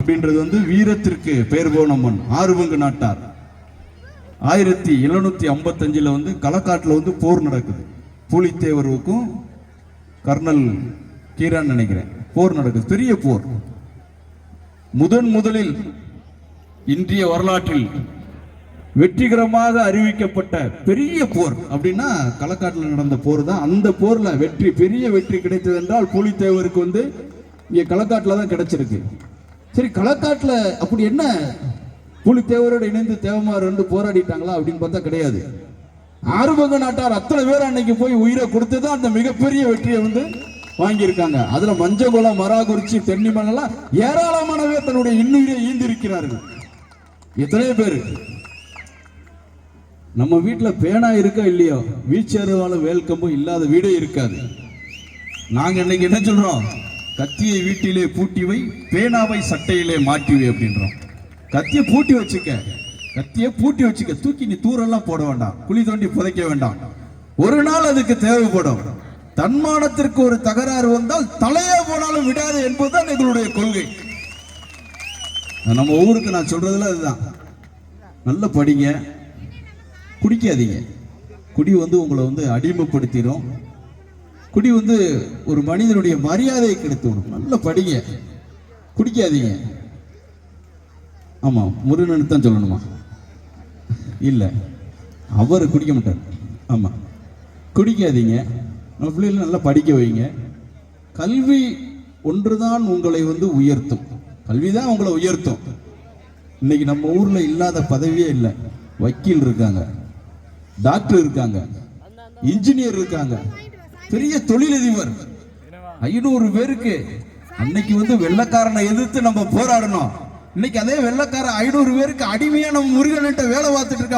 அப்படின்றது வந்து வீரத்திற்கு பெயர் போன மண் ஆறுபங்கு நாட்டார். ஆயிரத்தி எழுநூத்தி ஐம்பத்தஞ்சில் வந்து களக்காட்டில் வந்து போர் நடக்குது. பூலித்தேவருக்கும் கர்னல் கீரான் நினைக்கிறேன். போர் நடக்குது பெரிய போர். முதன் முதலில் இந்திய வரலாற்றில் வெற்றிகரமாக அறிவிக்கப்பட்ட பெரிய போர் அப்படின்னா களக்காட்டில் நடந்த போர் தான். அந்த போரில் வெற்றி பெரிய வெற்றி கிடைத்தது என்றால் பூலித்தேவருக்கு வந்து இங்கே களக்காட்டில் தான் கிடைச்சிருக்கு. சரி களக்காட்டில் அப்படி என்ன? பூலித்தேவரோடு இணைந்து தேவமார் ரெண்டு போராடிட்டாங்களா அப்படின்னு பார்த்தா கிடையாது. ஆறுபங்க நாட்டார் அத்தனை பேர் அன்னைக்கு போய் உயிரை கொடுத்து தான் அந்த மிகப்பெரிய வெற்றியை வந்து வாங்கியிருக்காங்க. அதுல மஞ்சகுளம் மராகுறிச்சி தென்னிமலைலாம் ஏராளமானவே தன்னுடைய இன்னுயிரை ஈந்திருக்கிறார்கள். எத்தனையோ பேர். நம்ம வீட்டுல பேனா இருக்கா இல்லையோ? வீச்சேறுவாலும் வேல்கம்பும் இல்லாத வீடே இருக்காது. நாங்க இன்னைக்கு என்ன சொல்றோம்? கத்தியை வீட்டிலே பூட்டி வை பேனாவை சட்டையிலே மாட்டி வை அப்படின்றோம். கத்தியை பூட்டி வச்சுக்க. கத்தியை பூட்டி வச்சுக்க. தூக்கி நீ தூரெல்லாம் போட வேண்டாம். குழி தோண்டி புதைக்க வேண்டாம். ஒரு நாள் அதுக்கு தேவைப்படும். தன்மானத்திற்கு ஒரு தகராறு வந்தால் தலையே போனாலும் விடாது என்பதுதான் எங்களுடைய கொள்கை. நம்ம ஊருக்கு நான் சொல்றதுல அதுதான். நல்ல படிங்க. குடிக்காதீங்க. குடி வந்து உங்களை வந்து அடிமைப்படுத்திடும் குடி வந்து ஒரு மனிதனுடைய மரியாதையை கெடுத்து விடும். நல்ல படிங்க. குடிக்காதீங்க. ஆமாம் முருகனு தான் சொல்லணுமா? இல்லை. அவர் குடிக்க மாட்டார். ஆமாம் குடிக்காதீங்க. நம்ம பிள்ளைகளை நல்லா படிக்க வைங்க. கல்வி ஒன்றுதான் உங்களை வந்து உயர்த்தும். கல்வி தான் உங்களை உயர்த்தும். இன்னைக்கு நம்ம ஊரில் இல்லாத பதவியே இல்லை. வக்கீல் இருக்காங்க. டாக்டர் இருக்காங்க. இன்ஜினியர் இருக்காங்க. பெரிய தொழிலதிபர். ஐநூறு பேருக்கு அன்னைக்கு வந்து வெள்ளக்காரனை எதிர்த்து நம்ம போராடணும். இன்னைக்கு அதே வெள்ளக்காரன் ஐநூறு பேருக்கு அடிமையா நம்ம முருகன்கிட்ட வேலை பார்த்துட்டு இருக்க